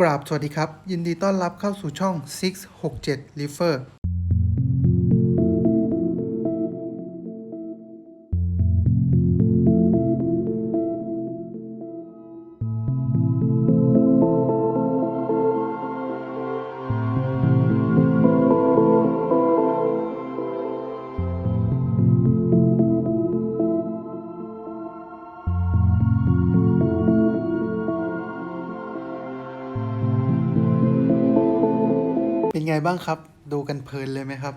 กราบสวัสดีครับ ยินดีต้อนรับเข้าสู่ช่อง 667 r เป็นไงบ้างครับ ดูกันเพลินเลยไหมครับ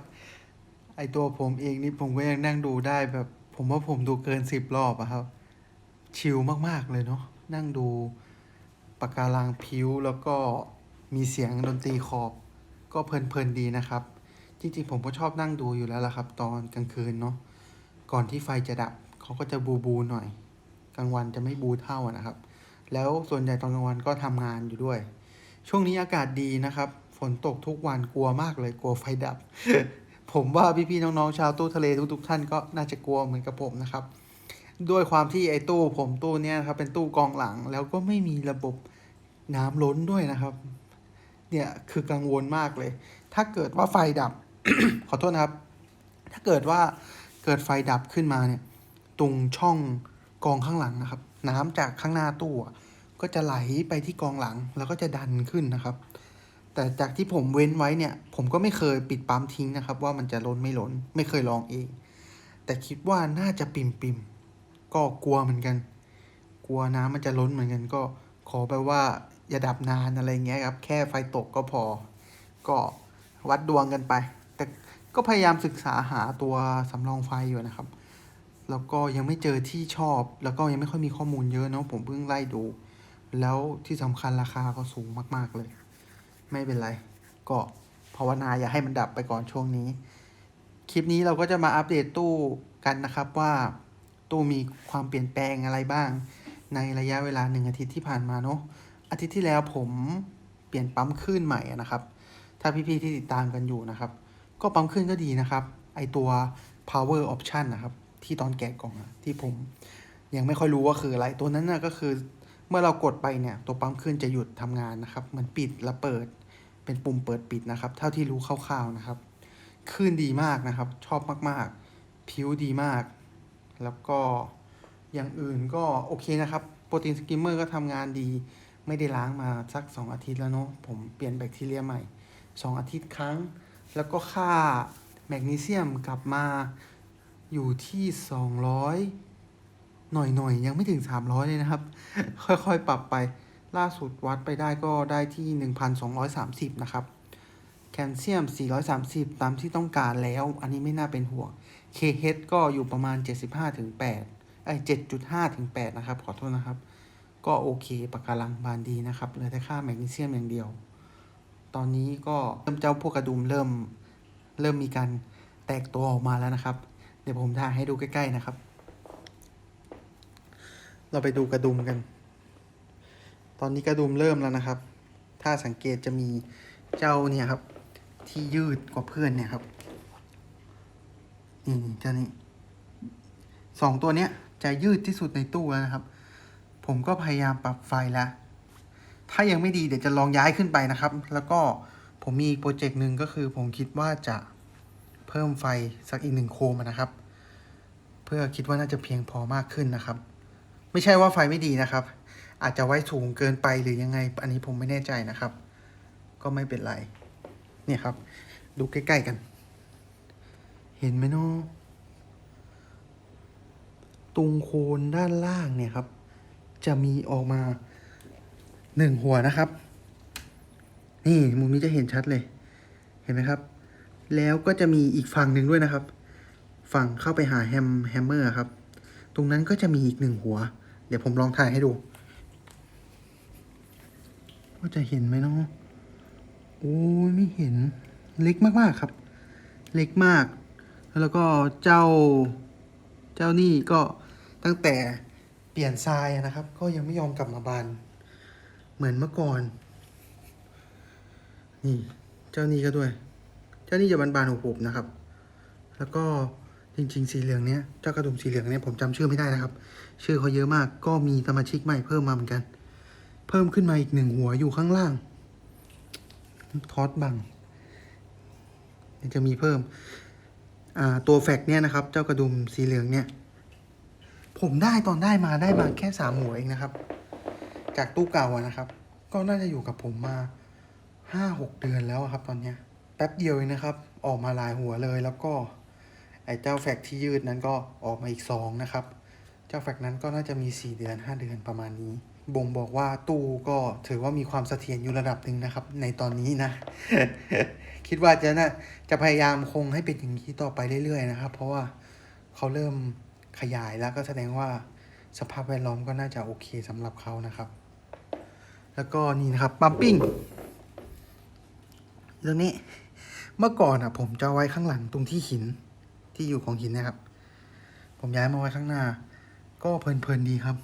ไอตัวผมเองนี่ผมก็ยังนั่งดูได้แบบ ผมว่าผมดูเกินสิบรอบอะครับ ชิลมากๆเลยเนาะนั่งดูปะกการังพิ้วแล้วก็มีเสียงดนตรีขอบ ก็เพลินๆดีนะครับ จริงๆ ผมก็ชอบนั่งดูอยู่แล้วล่ะครับ ตอนกลางคืนเนาะก่อนที่ไฟจะดับเขาก็จะบูบูหน่อย กลางวันจะไม่บูเท่านะครับ แล้วส่วนใหญ่ตอนกลางวันก็ทำงานอยู่ด้วย ช่วงนี้อากาศดีนะครับ นตกทุกวันกลัวมากเลยกลัวไฟดับ ผมว่าพี่ๆน้องๆชาวตู้ทะเลทุกๆท่านก็น่าจะกลัวเหมือนกับผมนะครับ ด้วยความที่ไอ้ตู้ผมตู้เนี้ยครับเป็นตู้กองหลังแล้วก็ไม่มีระบบน้ำล้นด้วยนะครับ เนี่ยคือกังวลมากเลย ถ้าเกิดว่าไฟดับ ขอโทษนะครับ ถ้าเกิดว่าเกิดไฟดับขึ้นมาเนี่ย ตรงช่องกองข้างหลังนะครับ น้ำจากข้างหน้าตู้ก็จะไหลไปที่กองหลังแล้วก็จะดันขึ้นนะครับ แต่จากที่ผมเว้นไว้เนี่ย ผมก็ไม่เคยปิดปั๊มทิ้งนะครับ ว่ามันจะล้นไม่ล้น ไม่เคยลองเอง แต่คิดว่าน่าจะปิ่มปิมๆก็กลัวเหมือนกัน กลัวน้ำมันจะล้นเหมือนกัน ก็ขอไปว่าอย่าดับนานอะไรเงี้ยครับ แค่ไฟตกก็พอ ก็วัดดวงกันไป แต่ก็พยายามศึกษาหาตัวสำรองไฟอยู่นะครับ แล้วก็ยังไม่เจอที่ชอบ แล้วก็ยังไม่ค่อยมีข้อมูลเยอะเนาะผมเพิ่งไล่ดู แล้วที่สำคัญราคาก็สูงมาก ๆเลย ไม่เป็นไร ก็ภาวนาอย่าให้มันดับไปก่อนช่วงนี้ คลิปนี้เราก็จะมาอัปเดตตู้กันนะครับว่าตู้มีความเปลี่ยนแปลงอะไรบ้าง ในระยะเวลาหนึ่งอาทิตย์ที่ผ่านมาเนาะอาทิตย์ที่แล้วผมเปลี่ยนปั๊มคลื่นใหม่นะครับ ถ้าพี่ๆที่ติดตามกันอยู่นะครับ ก็ปั๊มคลื่นก็ดีนะครับ ไอตัว power option นะครับ ที่ตอนแกะกล่องที่ผมยังไม่ค่อยรู้ว่าคืออะไร ตัวนั้นน่ะก็คือเมื่อเรากดไปเนี่ย ตัวปั๊มคลื่นจะหยุดทำงานนะครับ เหมือนปิดแล้วเปิด เป็นปุ่มเปิดปิดนะครับ เท่าที่รู้คร่าวๆนะครับคลื่นดีมากนะครับ ชอบมากๆ ผิวดีมาก แล้วก็อย่างอื่นก็โอเคนะครับ โปรตีนสกิมเมอร์ก็ทำงานดี ไม่ได้ล้างมาสัก 2 อาทิตย์แล้วเนาะ ผมเปลี่ยนแบคทีเรียใหม่ 2 อาทิตย์ครั้ง แล้วก็ค่าแมกนีเซียมกลับมาอยู่ที่ 200 หน่อยๆ ยังไม่ถึง 300 เลยนะครับ ค่อยๆ ปรับไป ล่าสุดวัดไปได้ก็ได้ที่ 1,230 นะครับ แคลเซียม 430 ตามที่ต้องการแล้ว อันนี้ไม่น่าเป็นห่วง KH ก็อยู่ประมาณ 75ถึง8ไอ้7.5ถึง8นะครับ ขอโทษนะครับ ก็โอเคปะการังบานดีนะครับเหลือแต่ค่าแมกนีเซียมอย่างเดียว ตอนนี้ก็เริ่มเจ้าพวกกระดุมเริ่มเริ่มมีการแตกตัวออกมาแล้วนะครับ เดี๋ยวผมถ่ายให้ดูใกล้ ๆ นะครับ เราไปดูกระดุมกัน ตอนนี้กระดุมเริ่มแล้วนะครับ ถ้าสังเกตจะมีเจ้าเนี่ยครับ ที่ยืดกว่าเพื่อนเนี่ยครับนี่เจ้านี้สองตัวเนี้ยจะยืดที่สุดในตู้แล้วนะครับ ผมก็พยายามปรับไฟแล้ว ถ้ายังไม่ดีเดี๋ยวจะลองย้ายขึ้นไปนะครับ แล้วก็ผมมีโปรเจกต์หนึ่งก็คือผมคิดว่าจะเพิ่มไฟสักอีกหนึ่งโคมนะครับ เพื่อคิดว่าน่าจะเพียงพอมากขึ้นนะครับ ไม่ใช่ว่าไฟไม่ดีนะครับ อาจจะไว้สูงเกินไปหรือยังไง อันนี้ผมไม่แน่ใจนะครับ ก็ไม่เป็นไร เนี่ยครับ ดูใกล้ๆกัน เห็นไหมเนาะตรงโคนด้านล่างเนี่ยครับ จะมีออกมาหนึ่งหัวนะครับ นี่มุมนี้จะเห็นชัดเลย เห็นไหมครับ แล้วก็จะมีอีกฝั่งหนึ่งด้วยนะครับ ฝั่งเข้าไปหาแฮมแฮมเมอร์ครับ ตรงนั้นก็จะมีอีกหนึ่งหัว เดี๋ยวผมลองถ่ายให้ดู ว่าจะเห็นไหมเนาะโอ้ยไม่เห็นเล็กมากๆครับ เล็กมาก แล้วก็เจ้าเจ้านี่ก็ตั้งแต่เปลี่ยนทรายนะครับ ก็ยังไม่ยอมกลับมาบานเหมือนเมื่อก่อน นี่เจ้านี่ก็ด้วย เจ้านี่จะบานๆหุบๆนะครับ แล้วก็จริงๆ สีเหลืองเนี้ยเจ้ากระดุมสีเหลืองเนี้ยผมจำชื่อไม่ได้นะครับ ชื่อเขาเยอะมากก็มีสมาชิกใหม่เพิ่มมาเหมือนกัน เพิ่มขึ้นมาอีกหนึ่งหัวอยู่ข้างล่าง ทอสบัง จะมีเพิ่ม อ่า ตัวแฟกเนี่ยนะครับ เจ้ากระดุมสีเหลืองเนี่ย ผมได้ตอนได้มาได้มาแค่สามหัวเองนะครับ จากตู้เก่าอะนะครับ ก็น่าจะอยู่กับผมมาห้าหกเดือนแล้วครับ ตอนเนี้ย แป๊บเดียวเองนะครับ ออกมาหลายหัวเลยแล้วก็ ไอ้เจ้าแฟกที่ยืดนั้นก็ออกมาอีกสองนะครับ เจ้าแฟกนั้นก็น่าจะมี4เดือน5เดือนประมาณนี้ บ่งบอกว่าตู้ก็ถือว่ามีความเสถียรอยู่ระดับหนึ่งนะครับ ในตอนนี้นะ คิดว่าจะนะจะพยายามคงให้เป็นอย่างนี้ต่อไปเรื่อยๆนะครับ เพราะว่าเขาเริ่มขยายแล้วก็แสดงว่าสภาพแวดล้อมก็น่าจะโอเคสำหรับเขานะครับ แล้วก็นี่นะครับปั๊มปิ้งเรื่องนี้เมื่อก่อนอะ ผมจะไว้ข้างหลังตรงที่หินที่อยู่ของหินนะครับ ผมย้ายมาไว้ข้างหน้า ก็เพลินๆดีครับ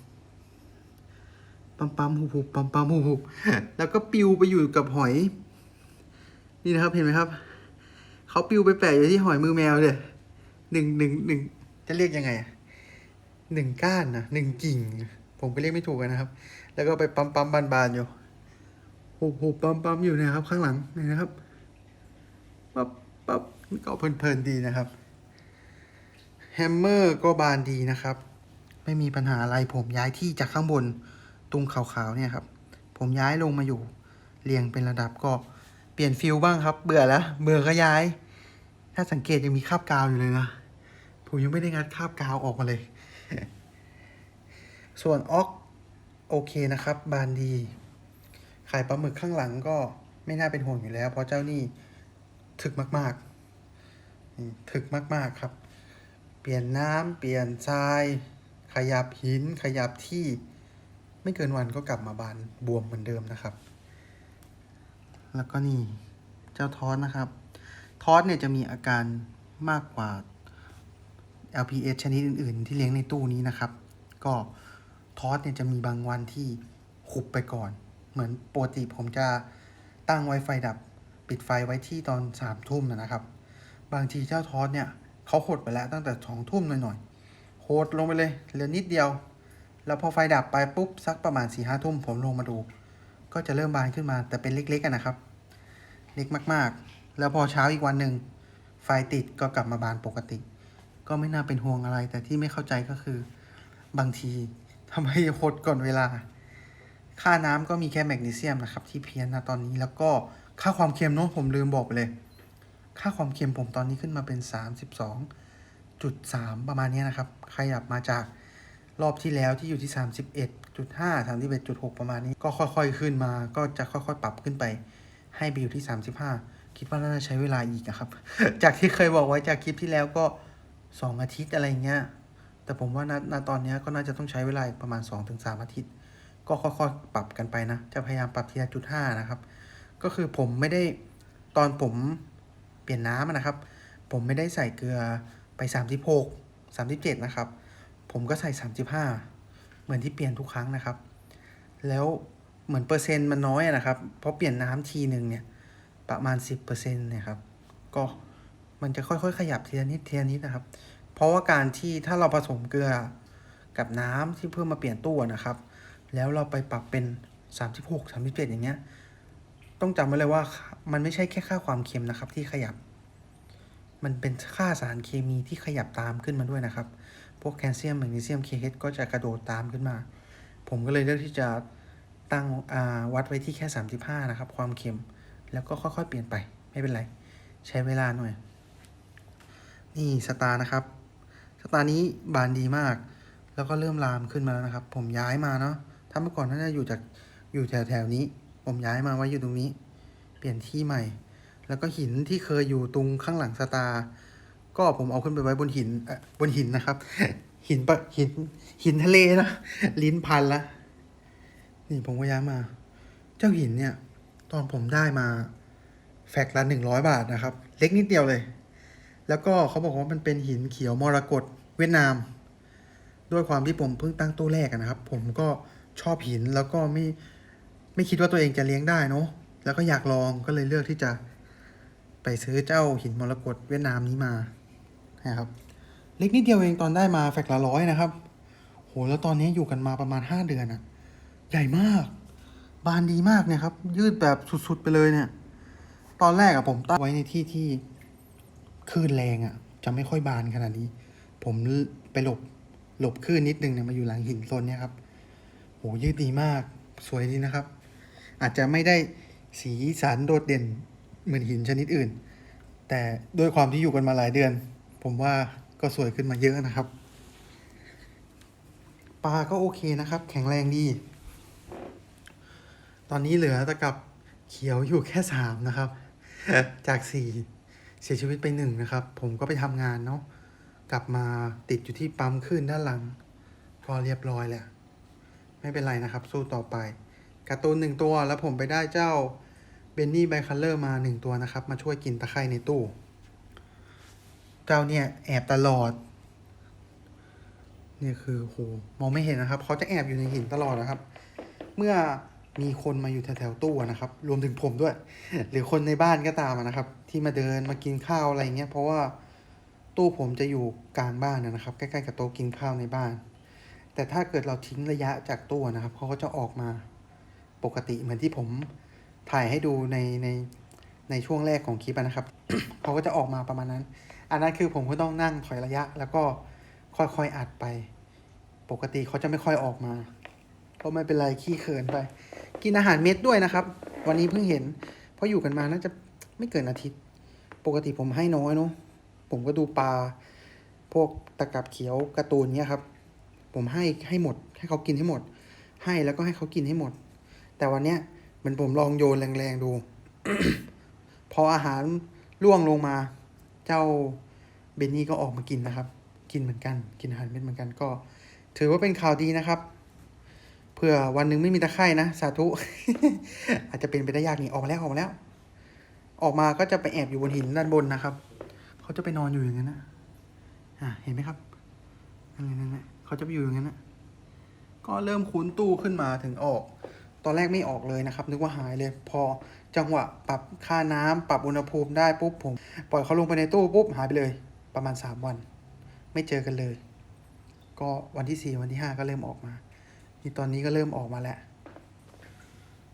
ปั๊มปั๊มหุบหุบปั๊มปั๊มหุบหุบแล้วก็ปิวไปอยู่กับหอย นี่นะครับเห็นไหมครับเขาปิวไปแปะอยู่ที่หอยมือแมวเลยหนึ่งหนึ่งหนึ่งจะเรียกยังไงหนึ่งก้านนะหนึ่งกิ่ง ผมก็เรียกไม่ถูกนะครับ แล้วก็ไปปั๊มปั๊มบานบานอยู่หุบหุบปั๊มปั๊มอยู่เนะครับ ข้างหลังนี่นะครับปั๊บปั๊บก็เพลินๆดีนะครับแฮมเมอร์ก็บานดีนะครับ ไม่มีปัญหาอะไรผมย้ายที่จากข้างบน ตรงขาวๆเนี่ยครับ ผมย้ายลงมาอยู่เรียงเป็นระดับก็เปลี่ยนฟิลบ้างครับ เบื่อแล้วเบื่อก็ย้าย ถ้าสังเกตยังมีคราบกาวอยู่เลยนะผมยังไม่ได้งัดคราบกาวออกมาเลย ส่วนออกโอเคนะครับ บานดี ขายปลาหมึกข้างหลังก็ไม่น่าเป็นห่วงอยู่แล้ว เพราะเจ้านี่ถึกมากๆถึกมากๆครับ เปลี่ยนน้ำเปลี่ยนทราย ขยับหินขยับที่ ไม่เกินวันก็กลับมาบานบวมเหมือนเดิมนะครับ แล้วก็นี่เจ้าทอสนะครับ ทอสเนี่ยจะมีอาการมากกว่า LPS ชนิดอื่น ๆ ที่เลี้ยงในตู้นี้นะครับ ก็ทอสเนี่ยจะมีบางวันที่ขุบไปก่อน เหมือนปกติผมจะตั้งไว้ไฟดับ ปิดไฟไว้ที่ตอนสามทุ่มนะครับ บางทีเจ้าทอสเนี่ยเขาหดไปแล้วตั้งแต่สองทุ่มหน่อยๆโหดลงไปเลยเหลือนิดเดียว แล้วพอไฟดับไปปุ๊บสักประมาณสี่ห้าทุ่มผมลงมาดู ก็จะเริ่มบานขึ้นมาแต่เป็นเล็กๆกันนะครับ เล็กมากๆ แล้วพอเช้าอีกวันหนึ่งไฟติดก็กลับมาบานปกติ ก็ไม่น่าเป็นห่วงอะไร แต่ที่ไม่เข้าใจก็คือบางทีทำให้หดก่อนเวลา ค่าน้ำก็มีแค่แมกนีเซียมนะครับ ที่เพี้ยนนะตอนนี้แล้วก็ค่าความเค็มเนาะผมลืมบอกไปเลย ค่าความเค็มผมตอนนี้ขึ้นมาเป็น 32.3 ประมาณนี้นะครับ ขยับมาจาก รอบที่แล้วที่อยู่ที่ 31.5 31.6 ประมาณนี้ ก็ค่อยๆขึ้นมา ก็จะค่อยๆ ปรับขึ้นไป ให้ไปอยู่ที่ 35 คิดว่าน่าจะใช้เวลาอีกนะครับ จากที่เคยบอกไว้จากคลิปที่แล้วก็ 2 อาทิตย์อะไรเงี้ย แต่ผมว่าณณตอนนี้ก็น่าจะต้องใช้เวลาประมาณ 2-3 อาทิตย์ ก็ค่อยๆ ปรับกันไปนะ จะพยายามปรับทีละจุดห้านะครับ ก็คือผมไม่ได้ตอนผมเปลี่ยนน้ำนะครับ ผมไม่ได้ใส่เกลือไปสามสิบหกสามสิบเจ็ดนะครับ ผมก็ใส่สามสิบห้าเหมือนที่เปลี่ยนทุกครั้งนะครับ แล้วเหมือนเปอร์เซ็นต์มันน้อยนะครับ เพราะเปลี่ยนน้ำทีหนึ่งเนี่ยประมาณสิบเปอร์เซ็นต์เนี่ยครับ ก็มันจะค่อยๆ ขยับทีละนิดทีละนิดนะครับ เพราะว่าการที่ถ้าเราผสมเกลือกับน้ำที่เพิ่มมาเปลี่ยนตู้นะครับ แล้วเราไปปรับเป็น 36 37 อย่างเงี้ย ต้องจำไว้เลยว่ามันไม่ใช่แค่ค่าความเค็มนะครับที่ขยับ มันเป็นค่าสารเคมีที่ขยับตามขึ้นมาด้วยนะครับ พวกแคลเซียมแมกนีเซียม KH ก็จะกระโดดตามขึ้นมา ผมก็เลยเลือกที่จะตั้งวัดไว้ที่แค่ 35 นะครับ ความเค็ม แล้วก็ค่อยๆ เปลี่ยนไปไม่เป็นไร ใช้เวลาหน่อย นี่สตาร์นะครับ สตาร์นี้บานดีมาก แล้วก็เริ่มลามขึ้นมาแล้วนะครับ ผมย้ายมาเนาะถ้าเมื่อก่อนน่าจะอยู่จากอยู่แถวแถวๆนี้ ผมย้ายมาไว้อยู่ตรงนี้ เปลี่ยนที่ใหม่ แล้วก็หินที่เคยอยู่ตรงข้างหลังสตาร์ ก็ผมเอาขึ้นไปไว้บนหินเอ่อบนหินนะครับ หินปะหินหินทะเลนะลิ้นพันละนี่ผมก็ย้ายมา เจ้าหินเนี่ย ตอนผมได้มา แฟกละหนึ่งร้อยบาทนะครับ เล็กนิดเดียวเลย แล้วก็เขาบอกว่ามันเป็นหินเขียวมรกตเวียดนาม ด้วยความที่ผมเพิ่งตั้งตู้แรกนะครับ ผมก็ชอบหินแล้วก็ไม่ไม่คิดว่าตัวเองจะเลี้ยงได้เนาะแล้วก็อยากลองก็เลยเลือกที่จะไปซื้อเจ้าหินมรกตเวียดนามนี้มา นะครับ เล็กนิดเดียวเองตอนได้มาแฟกละร้อยนะครับ โหแล้วตอนนี้อยู่กันมาประมาณห้าเดือนอะใหญ่มาก บานดีมากเนี่ยครับ ยืดแบบสุดๆไปเลยเนี่ย ตอนแรกอะผมตั้งไว้ในที่ที่คลื่นแรงอะจะไม่ค่อยบานขนาดนี้ ผมไปหลบหลบคลื่นนิดนึงเนี่ยมาอยู่หลังหินโซนเนี่ยครับโหยืดดีมากสวยดีนะครับ อาจจะไม่ได้สีสันโดดเด่นเหมือนหินชนิดอื่น แต่ด้วยความที่อยู่กันมาหลายเดือน ผมว่าก็สวยขึ้นมาเยอะนะครับ ปลาก็โอเคนะครับ แข็งแรงดี ตอนนี้เหลือตะกับเขียวอยู่แค่สามนะครับ จากสี่เสียชีวิตไปหนึ่งนะครับ ผมก็ไปทำงานเนาะกลับมาติดอยู่ที่ปั๊มขึ้นด้านหลัง ก็เรียบร้อยแหล้วไม่เป็นไรนะครับ สู้ต่อไปการ์ตูนหนึ่งตัวแล้วผมไปได้เจ้าเบนนี่ไบคัลเลอร์มาหนึ่งตัวนะครับ มาช่วยกินตะไคร่ในตู้ เจ้าเนี่ยแอบตลอดเนี่ยคือโหมองไม่เห็นนะครับ เขาจะแอบอยู่ในหินตลอดนะครับ เมื่อมีคนมาอยู่แถวๆตู้นะครับ รวมถึงผมด้วย หรือคนในบ้านก็ตามนะครับ ที่มาเดินมากินข้าวอะไรเงี้ยเพราะว่าตู้ผมจะอยู่กลางบ้านนะครับ ใกล้ๆกับโต๊ะกินข้าวในบ้าน แต่ถ้าเกิดเราทิ้งระยะจากตู้นะครับเขาก็จะออกมาปกติเหมือนที่ผมถ่ายให้ดูในในในช่วงแรกของคลิปนะครับเขาก็จะออกมาประมาณนั้น อันนั้นคือผมก็ต้องนั่งถอยระยะ แล้วก็ค่อยๆอัดไป ปกติเขาจะไม่ค่อยออกมา ก็ไม่เป็นไรขี้เขินไป กินอาหารเม็ดด้วยนะครับ วันนี้เพิ่งเห็น เพราะอยู่กันมาน่าจะไม่เกินอาทิตย์ ปกติผมให้น้อยเนาะผมก็ดูปลาพวกตะกับเขียวการ์ตูนเนี้ยครับ ผมให้ให้หมด ให้เขากินให้หมด ให้แล้วก็ให้เขากินให้หมด แต่วันเนี้ยเหมันผมลองโยนแรงๆดู พออาหารล่วงลงมา เจ้าเบนนี่ก็ออกมากินนะครับ กินเหมือนกัน กินอาหารเม็ดเหมือนกันก็ ถือว่าเป็นข่าวดีนะครับเผื่อวันหนึ่งไม่มีตะไคร่นะ สาธุ อาจจะเป็นไปได้ยากนี่ออกมาแล้วออกมาแล้ว ออกมาก็จะไปแอบอยู่บนหินด้านบนนะครับเขาจะไปนอนอยู่อย่างนั้นนะอะเห็นไหมครับนั่นนั่นนั่นเขาจะไปอยู่อย่างนั้นนะก็เริ่มคุ้นตู้ขึ้นมาถึงออก ตอนแรกไม่ออกเลยนะครับ นึกว่าหายเลย พอจังหวะปรับค่าน้ำปรับอุณหภูมิได้ปุ๊บผม ปล่อยเขาลงไปในตู้ปุ๊บหายไปเลย ประมาณสามวัน ไม่เจอกันเลย ก็วันที่สี่วันที่ห้าก็เริ่มออกมานี่ตอนนี้ก็เริ่มออกมาแล้ว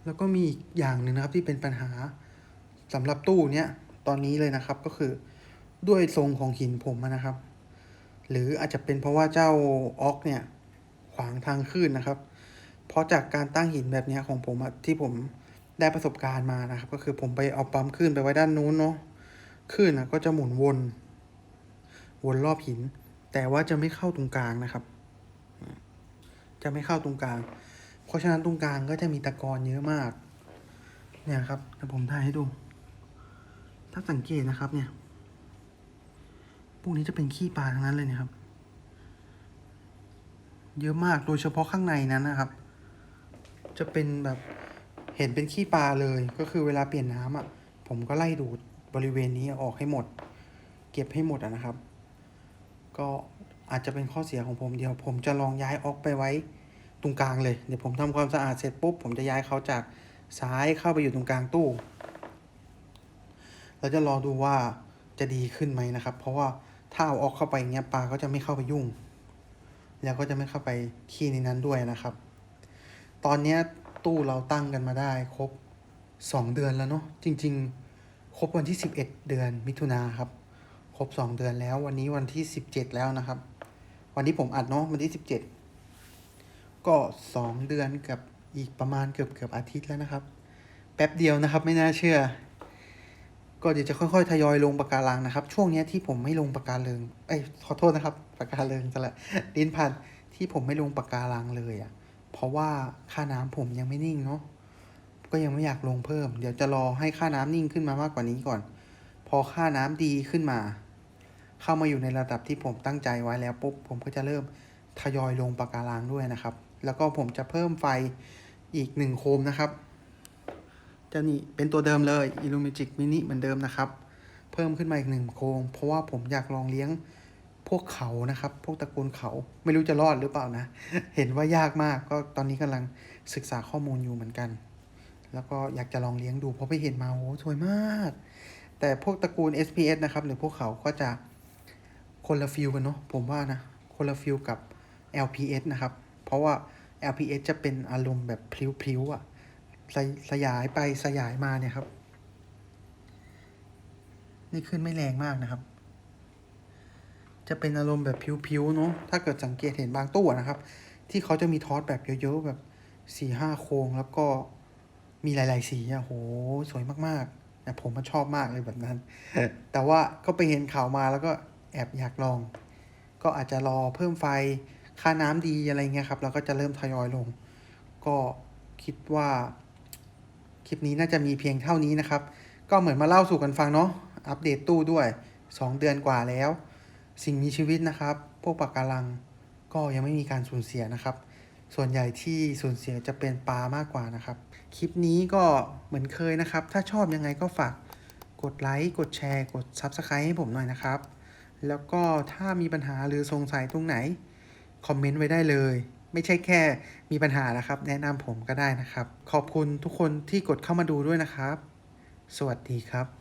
แล้วก็มีอีกอย่างหนึ่งนะครับที่เป็นปัญหาสำหรับตู้เนี้ยตอนนี้เลยนะครับก็คือด้วยทรงของหินผมนะครับ หรืออาจจะเป็นเพราะว่าเจ้าออกเนี่ยขวางทางขึ้นนะครับ เพราะจากการตั้งหินแบบนี้ของผมที่ผมได้ประสบการณ์มานะครับ ก็คือผมไปเอาปั๊มขึ้นไปไว้ด้านนู้นเนาะขึ้นนะก็จะหมุนวน วนรอบหิน แต่ว่าจะไม่เข้าตรงกลางนะครับ จะไม่เข้าตรงกลาง เพราะฉะนั้นตรงกลางก็จะมีตะกอนเยอะมาก เนี่ยครับเดี๋ยวผมถ่ายให้ดู ถ้าสังเกตนะครับเนี่ยพวกนี้จะเป็นขี้ปลาทั้งนั้นเลยเนะครับ เยอะมากโดยเฉพาะข้างในนั้นนะครับ จะเป็นแบบเห็นเป็นขี้ปลาเลย ก็คือเวลาเปลี่ยนน้ำอะ ผมก็ไล่ดูดบริเวณนี้ออกให้หมด เก็บให้หมดะนะครับ ก็อาจจะเป็นข้อเสียของผมเดียว ผมจะลองย้ายออกไปไว้ตรงกลางเลย เดี๋ยวผมทำความสะอาดเสร็จปุ๊บ ผมจะย้ายเขาจากซ้ายเข้าไปอยู่ตรงกลางตู้แล้วจะรอดูว่าจะดีขึ้นไหมนะครับ เพราะว่าถ้าเอาออกเข้าไปอย่างเงี้ยปลาก็จะไม่เข้าไปยุ่ง แล้วก็จะไม่เข้าไปขี้ในนั้นด้วยนะครับ ตอนนี้ตู้เราตั้งกันมาได้ครบสองเดือนแล้วเนาะจริง ๆ ครบวันที่สิบเอ็ดเดือนมิถุนาครับ ครบสองเดือนแล้ววันนี้วันที่สิบเจ็ดแล้วนะครับ วันที่ผมอัดเนาะวันที่สิบเจ็ดก็สองเดือนกับอีกประมาณเกือบเกือบอาทิตย์แล้วนะครับ แป๊บเดียวนะครับไม่น่าเชื่อ ก็เดี๋ยวจะค่อยๆ ทยอยลงปากการังนะครับ ช่วงนี้ที่ผมไม่ลงปากการเริงเอ้ยขอโทษนะครับปากการเริงซะละดินพันที่ผมไม่ลงปากการังเลยอะ่ะ เพราะว่าค่าน้ำผมยังไม่นิ่งเนาะก็ยังไม่อยากลงเพิ่ม เดี๋ยวจะรอให้ค่าน้ำนิ่งขึ้นมามากกว่านี้ก่อน พอค่าน้ำดีขึ้นมา เข้ามาอยู่ในระดับที่ผมตั้งใจไว้แล้วปุ๊บผมก็จะเริ่มทยอยลงปาการังด้วยนะครับ แล้วก็ผมจะเพิ่มไฟอีกหนึ่งโคมนะครับจะนี่เป็นตัวเดิมเลย Illumigic Mini เหมือนเดิมนะครับ เพิ่มขึ้นมาอีกหนึ่งโคม เพราะว่าผมอยากลองเลี้ยง พวกเขานะครับ พวกตระกูลเขาไม่รู้จะรอดหรือเปล่านะ เห็นว่ายากมากก็ตอนนี้กำลังศึกษาข้อมูลอยู่เหมือนกัน แล้วก็อยากจะลองเลี้ยงดูเพราะไปเห็นมาโอ้สวยมาก แต่พวกตระกูล SPS นะครับ หรือพวกเขาก็จะคนละฟิลกันเนาะผมว่านะ คนละฟิลกับ LPS นะครับ เพราะว่า LPS จะเป็นอารมณ์แบบพลิ้วๆอะ่ะสสยายไปสยายมาเนี่ยครับ นี่ขึ้นไม่แรงมากนะครับ จะเป็นอารมณ์แบบผิวๆเนาะถ้าเกิดสังเกตเห็นบางตู้อะนะครับ ที่เขาจะมีทอสแบบเยอะๆแบบสี่ห้าโครงแล้วก็มีหลาย ๆ สีอะโหสวยมากๆแต่ผมมันชอบมากเลยแบบนั้น แต่ว่าก็ไปเห็นข่าวมาแล้วก็แอบอยากลอง ก็อาจจะรอเพิ่มไฟค่าน้ำดีอะไรเงี้ยครับแล้วก็จะเริ่มทยอยลง ก็คิดว่าคลิปนี้น่าจะมีเพียงเท่านี้นะครับ ก็เหมือนมาเล่าสู่กันฟังเนาะอัปเดตตู้ด้วย 2 เดือนกว่าแล้ว สิ่งมีชีวิตนะครับ พวกปะการังก็ยังไม่มีการสูญเสียนะครับ ส่วนใหญ่ที่สูญเสียจะเป็นปลามากกว่านะครับ คลิปนี้ก็เหมือนเคยนะครับ ถ้าชอบยังไงก็ฝากกดไลค์กดแชร์ กด Subscribe ให้ผมหน่อยนะครับ แล้วก็ถ้ามีปัญหาหรือสงสัยตรงไหน คอมเมนต์ไว้ได้เลย ไม่ใช่แค่มีปัญหานะครับ แนะนำผมก็ได้นะครับ ขอบคุณทุกคนที่กดเข้ามาดูด้วยนะครับ สวัสดีครับ